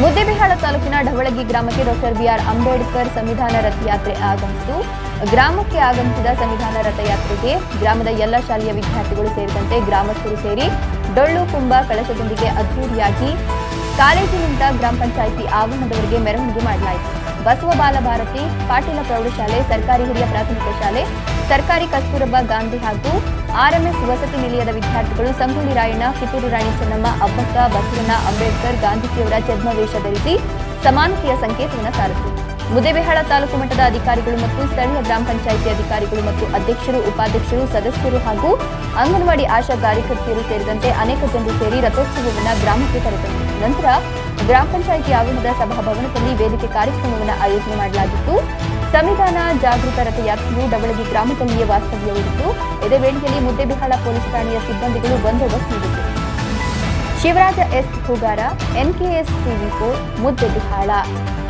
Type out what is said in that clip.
ಮುದ್ದೇಬಿಹಾಳ ತಾಲೂಕಿನ ಢವಳಗಿ ಗ್ರಾಮಕ್ಕೆ doctor B R Ambedkar ಸಂವಿಧಾನ ರಥಯಾತ್ರೆ ಆಗಮಿಸಿತು. ಗ್ರಾಮಕ್ಕೆ ಆಗಮಿಸಿದ ಸಂವಿಧಾನ ರಥಯಾತ್ರೆಗೆ ಗ್ರಾಮದ ಎಲ್ಲ ಶಾಲೆಯ ವಿದ್ಯಾರ್ಥಿಗಳು ಸೇರಿದಂತೆ ಗ್ರಾಮಸ್ಥರು ಸೇರಿ ಡೊಳ್ಳು ಕುಂಭ ಕಳಶದೊಂದಿಗೆ ಅದ್ದೂರಿಯಾಗಿ ಕಾಲೇಜಿನಿಂದ ಗ್ರಾಮ ಪಂಚಾಯಿತಿ ಆವರಣದವರೆಗೆ ಮೆರವಣಿಗೆ ಮಾಡಲಾಯಿತು. ಬಸವ ಬಾಲಭಾರತಿ ಪಾಟೀಲ ಪ್ರೌಢಶಾಲೆ, ಸರ್ಕಾರಿ ಹಿರಿಯ ಪ್ರಾಥಮಿಕ ಶಾಲೆ, ಸರ್ಕಾರಿ ಕಸ್ತೂರಬಾ ಗಾಂಧಿ ಹಾಗೂ ಆರ್ಎಂಎಸ್ ವಸತಿ ನಿಲಯದ ವಿದ್ಯಾರ್ಥಿಗಳು ಸಂಗೊಳ್ಳಿ ರಾಯಣ್ಣ, ಕಿತ್ತೂರು ರಾಣಿ ಚೆನ್ನಮ್ಮ, ಅಬ್ಬಕ್ಕ, ಬಸವಣ್ಣ, ಅಂಬೇಡ್ಕರ್, ಗಾಂಧೀಜಿಯವರ ಛದ್ಮವೇಷ ಧರಿಸಿ ಸಮಾನತೆಯ ಸಂಕೇತವನ್ನು ಸಾರಿತು ಮುದೇಬಿಹಾಳ ತಾಲೂಕು ಮಟ್ಟದ ಅಧಿಕಾರಿಗಳು ಮತ್ತು ಸ್ಥಳೀಯ ಗ್ರಾಮ ಪಂಚಾಯಿತಿ ಅಧಿಕಾರಿಗಳು ಮತ್ತು ಅಧ್ಯಕ್ಷರು, ಉಪಾಧ್ಯಕ್ಷರು, ಸದಸ್ಯರು ಹಾಗೂ ಅಂಗನವಾಡಿ ಆಶಾ ಕಾರ್ಯಕರ್ತೆಯರು ಸೇರಿದಂತೆ ಅನೇಕ ಜನರು ಸೇರಿ ರಥೋತ್ಸವವನ್ನು ಗ್ರಾಮಕ್ಕೆ ಕರೆತಂದರು. ನಂತರ ಗ್ರಾಮ ಪಂಚಾಯಿತಿ ಆವರಣದ ಸಭಾಭವನದಲ್ಲಿ ವೇದಿಕೆ ಕಾರ್ಯಕ್ರಮವನ್ನು ಆಯೋಜನೆ ಮಾಡಲಾಗಿತ್ತು. ಸಂವಿಧಾನ ಜಾಗೃತ ರಥಯಾತ್ರೆಯು ಡವಳಗಿ ಗ್ರಾಮದಲ್ಲಿಯೇ ವಾಸ್ತವ್ಯ ಹೂಡಿತು ಇದೇ ವೇಳೆಯಲ್ಲಿ ಮುದ್ದೇಬಿಹಾಳ ಪೊಲೀಸ್ ಠಾಣೆಯ ಸಿಬ್ಬಂದಿಗಳು ಬಂದೋಬಸ್ತ್ ನೀಡಿತು Shivaraj S Hoogar NKS TV four, Muddebihal.